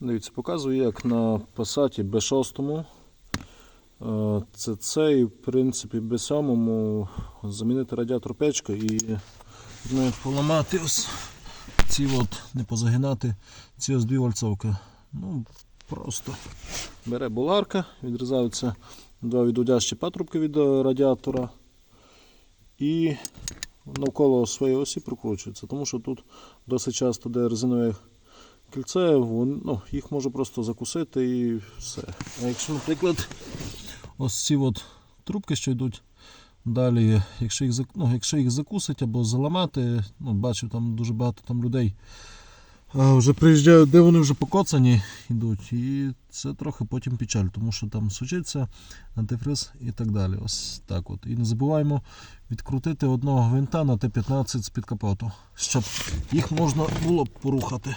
Дивіться, показую, як на Passat B6 е, це цей, в принципі, B7 замінити радіатор печка і ну, поламати ось ці от, не позагинати ці ось дві вальцовки. Ну, просто. Бере боларка, відрізаються два відводящі патрубки від е, радіатора. І навколо своєї осі прокручується, тому що тут досить часто, де резинове кільце, вон- ну, їх може просто закусити і все. А якщо, наприклад, ось ці от трубки, що йдуть далі, якщо їх, ну, якщо їх закусить або заламати, ну, бачу, там дуже багато там людей вже приїжджають, де вони вже покоцані йдуть, і це трохи потім печаль, тому що там сучиться антифриз і так далі. Ось так от. І не забуваємо відкрутити одного гвинта на Т-15 з-під капоту, щоб їх можна було порухати.